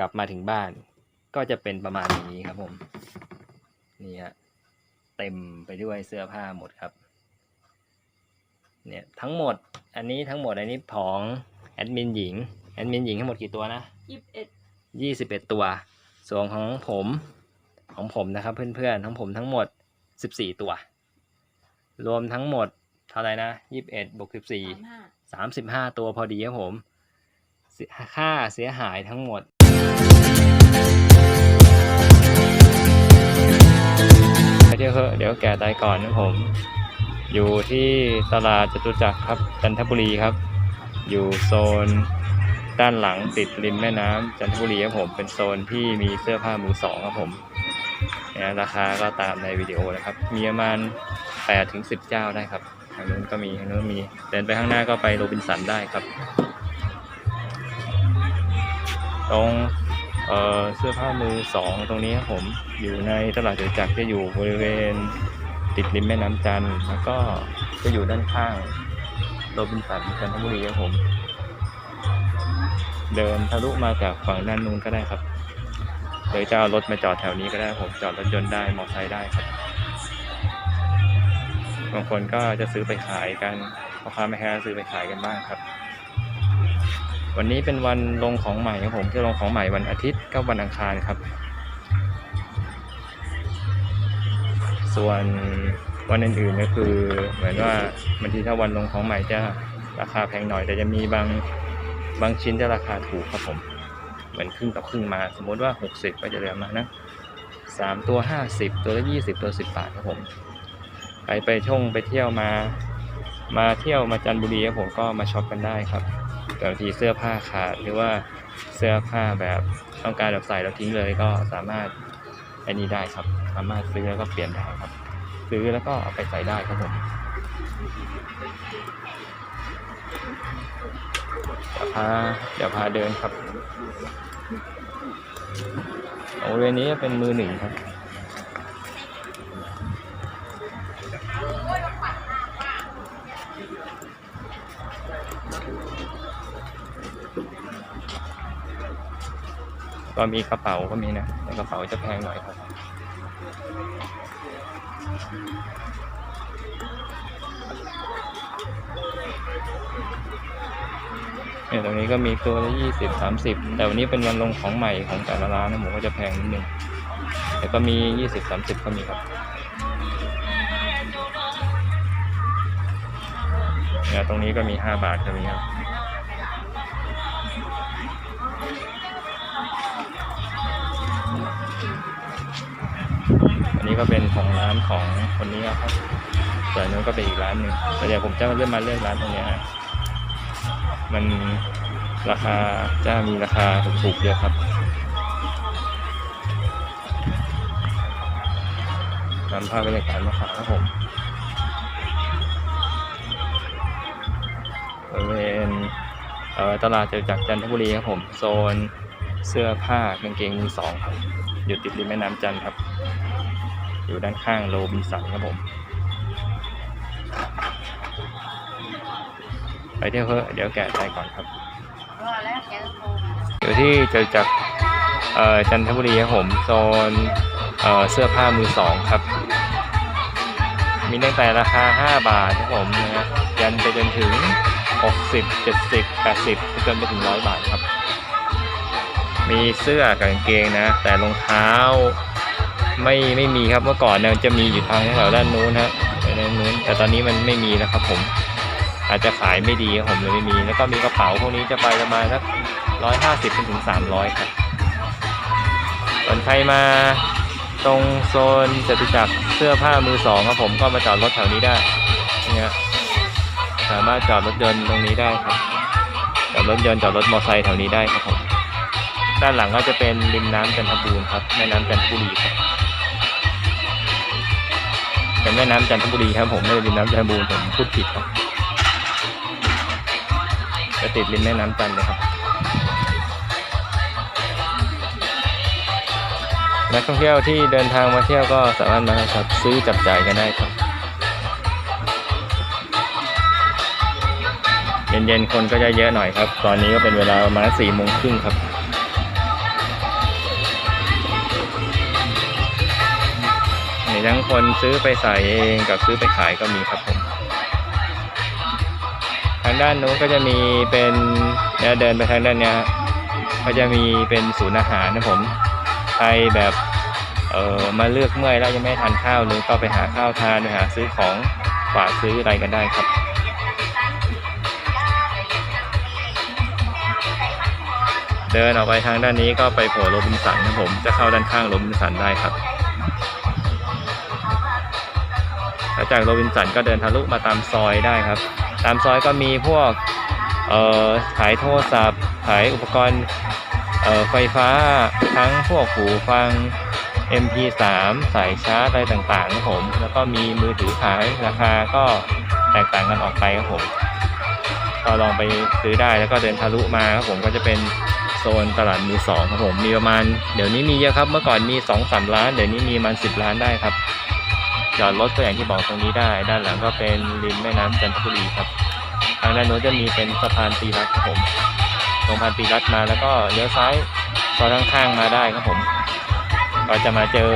กลับมาถึงบ้าน ก็จะเป็นประมาณนี้ครับผม นี่ฮะเต็มไปด้วยเสื้อผ้าหมดครับ เนี่ยทั้งหมด อันนี้ทั้งหมดอันนี้ของแอดมินหญิงแอดมินหญิงทั้งหมดกี่ตัวนะยี่สิบเอ็ดยี่สิบเอ็ดตัว ส่วนของผมของผมนะครับ เพื่อนๆของผมทั้งหมดสิบสี่ตัว รวมทั้งหมดเท่าไหร่นะยี่สิบเอ็ดบวกสิบสี่สามห้าสามสิบห้าตัวพอดีครับผมเสียค่าเสียหายทั้งหมด เที่ยวเถอะเดี๋ยวแก่ตายก่อนนะผม อยู่ที่ตลาดจตุจักรครับจันทบุรีครับ อยู่โซนด้านหลังติดริมแม่น้ำจันทบุรีครับผมเป็นโซนที่มีเสื้อผ้ามือสองครับผมเนี่ยราคาก็ตามในวิดีโอนะครับ มีประมาณ8ถึง10 เจ้าได้ครับทางนู้นก็มีทางนู้นมีเดินไปข้างหน้าก็ไปโรบินสันได้ครับ ตรง เอ่อเสื้อผ้ามือสองตรงนี้ครับผมอยู่ในตลาดจตุจักรจะอยู่บริเวณติดริมแม่น้ำจันทร์แล้วก็จะอยู่ด้านข้างโรบินสันจันทบุรีครับผม เดินทะลุมาจากฝั่งด้านนู้นก็ได้ครับหรือจะเอารถมาจอดแถวนี้ก็ได้ผมจอดรถยนต์ได้มอเตอร์ไซค์ได้ครับบางคนก็จะซื้อไปขายกันพ่อค้าแม่ค้าซื้อไปขายกันบ้างครับ วันนี้เป็นวันลงของใหม่ครับผมจะลงของใหม่วันอาทิตย์กับวันอังคารครับ ส่วนวันอื่นๆก็คือ เหมือนว่าบางทีถ้าวันลงของใหม่จะราคาแพงหน่อย แต่จะมีบางบางชิ้นจะราคาถูกครับผม เหมือนครึ่งต่อครึ่งมา สมมติว่า 60 ก็จะเหลือมานะสามตัว 50 ตัวละ20 ตัว 10 บาทครับผมใครไปท่องไปเที่ยวมา มาเที่ยวมาจันทบุรีครับผมก็มาช็อปกันได้ครับ แต่บางทีเสื้อผ้าขาดหรือว่าเสื้อผ้าแบบต้องการแบบใส่แล้วทิ้งเลยก็สามารถไอ้นี้ได้ครับ สามารถซื้อแล้วก็เปลี่ยนได้ครับ ซื้อแล้วก็เอาไปใส่ได้ครับผมเดี๋ยวพาเดี๋ยวพาเดินครับบริเวณนี้จะเป็นมือหนึ่งครับ ก็มีกระเป๋าก็มีนะแต่กระเป๋าจะแพงหน่อยครับเนี่ยตรงนี้ก็มีตัวละยี่สิบสามสิบแต่วันนี้เป็นวันลงของใหม่ของแต่ละร้านนะผมก็จะแพงนิดนึงแต่ก็มียี่สิบสามสิบก็มีครับเนี่ยตรงนี้ก็มีห้าบาทก็มีครับ นี้ก็เป็นของร้านของคนนี้ครับส่วนนู้นก็เป็นอีกร้านหนึ่งแต่เดี๋ยวผมจะเริ่มมาเลือกร้านตรงนี้มันราคาจะมีราคาถูกๆเยอะครับนำภาพบรรยากาศมาฝากครับผมบริเวณเอ่อตลาดจจักรจันทบุรีครับผม โซนเสื้อผ้ากางเกงมือสองครับ อยู่ติดริมแม่น้ำจันทร์ครับ อยู่ด้านข้างโรบินสันครับผมไปเที่ยวเถอเดี๋ยวแกะใจก่อนครับก็แล้วแกก็โทรมาอยู่ที่จตุจักรจันทบุรีครับผมโซนเเสื้อผ้ามือสองครับ มีตั้งแต่ราคา 5 บาทครับผมนะฮะยันไปจนถึง 60 70 80จนไปถึง 100 บาทครับ มีเสื้อกับกางเกงนะ แต่รองเท้า ไม่ไม่มีครับเมื่อก่อนเนี่ยจะมีอยู่ทางแถวด้านนู้นฮะด้านนู้น แต่ตอนนี้มันไม่มีแล้วครับ ผม อาจจะขายไม่ดีผมเลยไม่มี แล้วก็มีกระเป๋าพวกนี้จะไปประมาณสักร้อยห้าสิบถึงสามร้อยครับส่วนใครมาตรงโซนจตุจักรเสื้อผ้ามือสองครับผมก็มาจอดรถแถวนี้ได้เนี่ยสามารถจอดรถยนต์ตรงนี้ได้ครับจอดรถยนต์จอดรถมอเตอร์ไซค์แถวนี้ได้ครับผมด้านหลังก็จะเป็นริมน้ำจันทบูรณ์ครับแม่น้ำจันทบุรีครับ เป็นแม่น้ำจันทบุรีครับผมไม่ได้ริมน้ำจันทบูรณ์ผมพูดผิดครับจะติดริมแม่น้ำจันเลยครับนักท่องเที่ยวที่เดินทางมาเที่ยวก็สามารถมาครับซื้อจับจ่ายกันได้ครับ เย็นๆคนก็จะเยอะหน่อยครับ ตอนนี้ก็เป็นเวลาประมาณสี่โมงครึ่งครับ ทั้งคนซื้อไปใส่เองกับซื้อไปขายก็มีครับผมทางด้านนู้นก็จะมีเป็นเดินไปทางด้านเนี้ยก็จะมีเป็นศูนย์อาหารนะผมใครแบบเออมาเลือกเมื่อยแล้วยังไม่ทานข้าวเลยก็ไปหาข้าวทานไปหาซื้อของฝากซื้ออะไรกันได้ครับเดินออกไปทางด้านนี้ก็ไปโผล่โรบินสันนะผม จะเข้าด้านข้างโรบินสันได้ครับ จากโรบินสันก็เดินทะลุมาตามซอยได้ครับ ตามซอยก็มีพวกขายโทรศัพท์ขายอุปกรณ์ไฟฟ้าทั้งพวกหูฟัง MP3 สายชาร์จอะไรต่างๆครับผม แล้วก็มีมือถือขายราคาก็แตกต่างกันออกไปครับผมก็ลองไปซื้อได้แล้วก็เดินทะลุมาครับผมก็จะเป็นโซนตลาดมือสองครับผมมีประมาณเดี๋ยวนี้มีเยอะครับเมื่อก่อนมี2อสามล้าน เดี๋ยวนี้มีประมาณสิบล้านได้ครับ จอดรถก็อย่างที่บอกตรงนี้ได้ ด้านหลังก็เป็นริมแม่น้ำจันทบุรีครับ ทางด้านโน้นจะมีเป็นสะพานตีรัดครับผมตรงสะพานตีรัดมาแล้วก็เลี้ยวซ้ายก็ข้างๆมาได้ครับผม ก็จะมาเจอ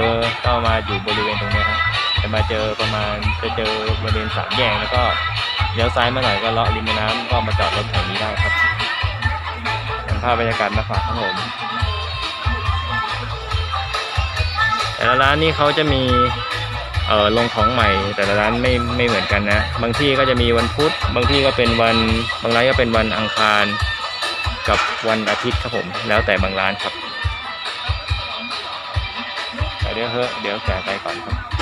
ก็มาอยู่บริเวณตรงนี้ครับจะมาเจอประมาณจะเจอบริเวณสามแยกแล้วก็เลี้ยวซ้ายมาหน่อยก็เลาะริมแม่น้ำก็มาจอดรถแถวนี้ได้ครับนำภาพบรรยากาศมาฝากครับผมแต่ละร้านนี่เขาจะมี เออลงของใหม่แต่ละร้านไม่ไม่เหมือนกันนะ บางที่ก็จะมีวันพุธ บางที่ก็เป็นวันบางร้านก็เป็นวันอังคาร กับวันอาทิตย์ครับผม แล้วแต่บางร้านครับแต่เดี๋ยวเฮ้อเดี๋ยวแกะไปก่อนครับ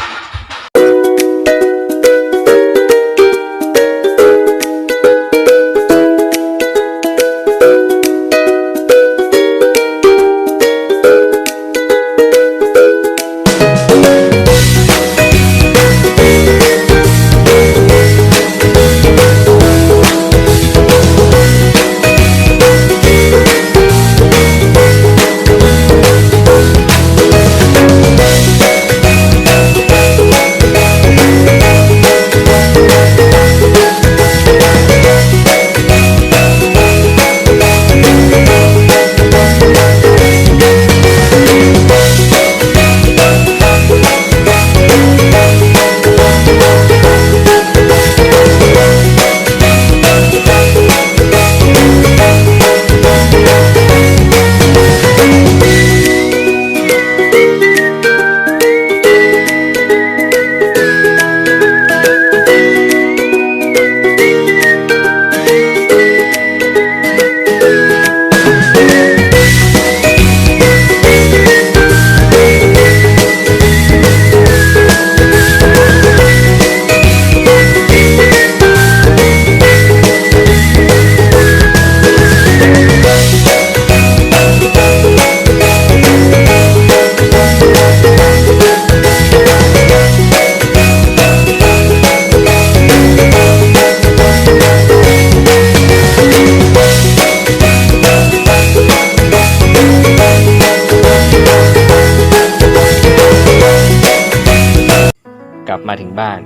มาถึงบ้าน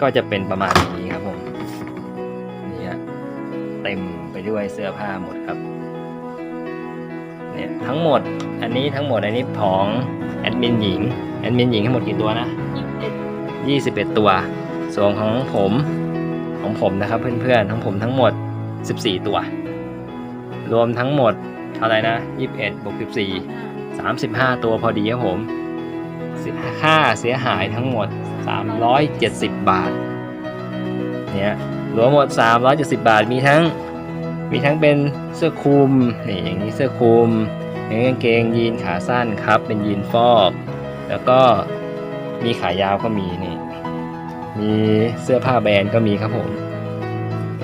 ก็จะเป็นประมาณนี้ครับผมนี่ฮะเต็มไปด้วยเสื้อผ้าหมดครับเนี่ยทั้งหมดอันนี้ทั้งหมดอันนี้ของแอดมินหญิงแอดมินหญิงทั้งหมดกี่ตัวนะ 21 ตัวส่วนของผมของผมนะครับเพื่อนๆของผมทั้งหมด 14 ตัว รวมทั้งหมดเท่าไหร่นะ 21บวก14 35 ตัวพอดีครับผมค่าเสียหายทั้งหมด 370 บาทเนี่ยรวมหมด 370 บาทมีทั้งมีทั้งเป็นเสื้อคลุมนี่อย่างนี้เสื้อคลุมอย่างนี้กางเกงยีนขาสั้นครับ เป็นยีนฟอก แล้วก็มีขายาวก็มีนี่มีเสื้อผ้าแบรนด์ก็มีครับผม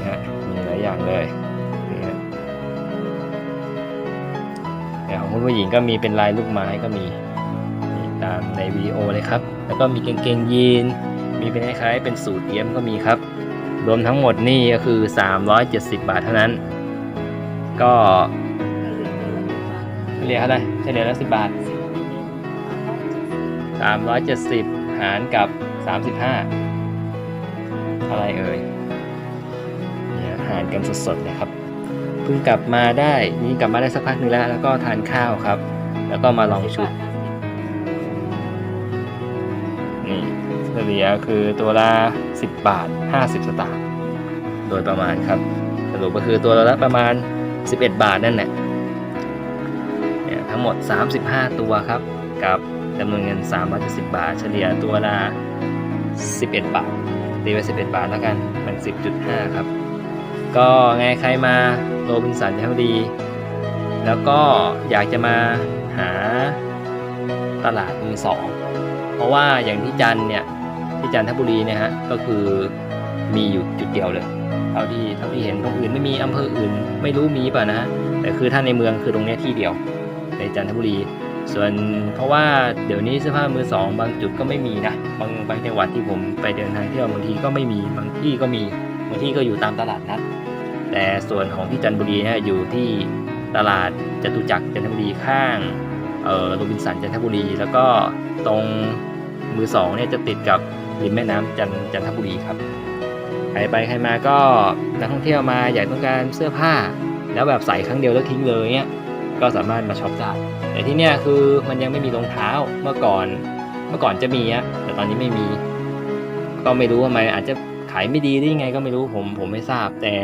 นะมีหลายอย่างเลยนี่ฮะแต่ของคุณผู้หญิงก็มีเป็นลายลูกไม้ก็มีตามในวิดีโอเลยครับ แล้วก็มีเกงเกงยีน มีเป็นคล้ายๆเป็นสูทเอี้ยมก็มีครับ รวมทั้งหมดนี่ก็คือ 370 บาทเท่านั้น ก็เรียเท่าไหร่เฉลี่ยละ10บาท 370 หารกับ 35 อะไรเอ่ยเนี่ยหารกันสดๆเลยครับเพิ่งกลับมาได้นี่กลับมาได้สักพักนึงแล้ว แล้วก็ทานข้าวครับ แล้วก็มาลองชุด นี่เฉลี่ยคือตัวละ 10 บาท 50 สตางค์โดยประมาณครับ สรุปก็คือตัวละประมาณ 11 บาทนั่นแหละเนี่ยทั้งหมด 35 ตัวครับ กับจำนวนเงิน370บาท เฉลี่ยตัวละ 11 บาท ตีไป11 บาทแล้วกันมัน10.5 ครับ ก็ไงใครมาโรบินสันจันทบุรีแล้วก็อยากจะมาหาตลาดมือสอง เพราะว่าอย่างที่จันเนี่ยที่จันทบุรีเนี่ยฮะก็คือมีอยู่จุดเดียวเลยเท่าที่เท่าที่เห็นตรงอื่นไม่มีอำเภออื่น ไม่รู้มีป่ะนะแต่คือถ้าในเมืองคือตรงเนี้ยที่เดียว ในจันทบุรี ส่วนเพราะว่าเดี๋ยวนี้เสื้อผ้ามือสอง บางจุดก็ไม่มีนะบางบางจังหวัดที่ผมไปเดินทางเที่ยวบางทีก็ไม่มีบางที่ก็มีบางที่ก็อยู่ตามตลาดนัดแต่ส่วนของที่จันทบุรีเนี่ยอยู่ที่ตลาดจตุจักรจันทบุรีข้างเอ่อโรบินสันจันทบุรี แล้วก็ ตรงมือสองเนี่ยจะติดกับริมแม่น้ำจันจันทบุรีครับใครไปใครมาก็นักท่องเที่ยวมาอยากต้องการเสื้อผ้า แล้วแบบใส่ครั้งเดียวแล้วทิ้งเลยเนี่ยก็สามารถมาช็อปได้แต่ที่เนี่ยคือมันยังไม่มีรองเท้าเมื่อก่อนเมื่อก่อนจะมีอะแต่ตอนนี้ไม่มี ก็ไม่รู้ทำไมอาจจะขายไม่ดีได้ยังไงก็ไม่รู้ผมผมไม่ทราบแต่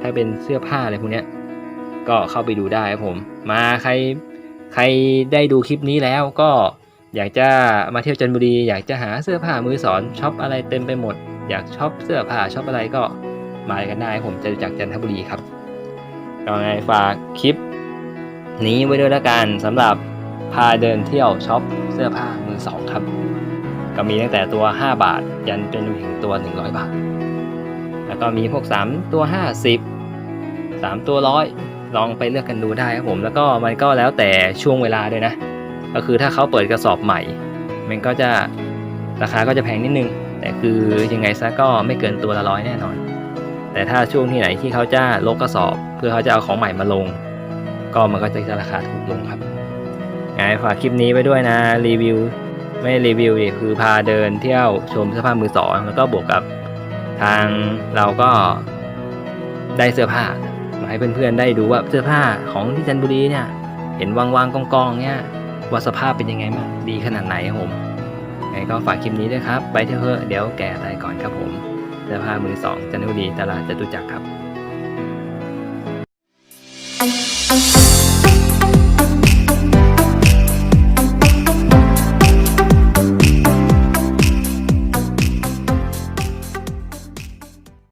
ถ้าเป็นเสื้อผ้าอะไรพวกเนี้ยก็เข้าไปดูได้ครับผม มาใครใครได้ดูคลิปนี้แล้วก็ อยากจะมาเที่ยวจันทบุรี อยากจะหาเสื้อผ้ามือสอนช็อปอะไรเต็มไปหมด อยากช็อปเสื้อผ้าช็อปอะไรก็มากันได้ผมจะจากจันทบุรีครับก็ไงฝากคลิป นี้ไว้ด้วยละกันสำหรับพาเดินเที่ยวช็อปเสื้อผ้ามือสองครับ ก็มีตั้งแต่ตัว 5 บาท ยันจนถึงตัว 100 บาท แล้วก็มีพวก 3 ตัว 50 3 ตัวร้อยลองไปเลือกกันดูได้ครับผมแล้วก็มันก็แล้วแต่ช่วงเวลาด้วยนะ ก็คือถ้าเขาเปิดกระสอบใหม่ มันก็จะราคาก็จะแพงนิดนึง แต่คือยังไงซะก็ไม่เกินตัวละร้อยแน่นอน แต่ถ้าช่วงที่ไหนที่เขาจะลดกระสอบ เพื่อเขาจะเอาของใหม่มาลง ก็มันก็จะราคาถูกลงครับไงฝากคลิปนี้ไว้ด้วยนะรีวิวไม่รีวิวดิคือพาเดินเที่ยวชมเสื้อผ้ามือสองแล้วก็บวกกับทางเราก็ได้เสื้อผ้ามาให้เพื่อนๆได้ดูว่าเสื้อผ้าของที่จันทบุรีเนี่ย เห็นวางๆกองๆเนี่ย ว่าสภาพเป็นยังไงบ้างดีขนาดไหนครับผมไงก็ฝากคลิปนี้ด้วยครับ ไปเที่ยวเถอะเดี๋ยวแก่ตายก่อนครับผมเสื้อผ้ามือสองจันทบุรีตลาดจตุจักรครับ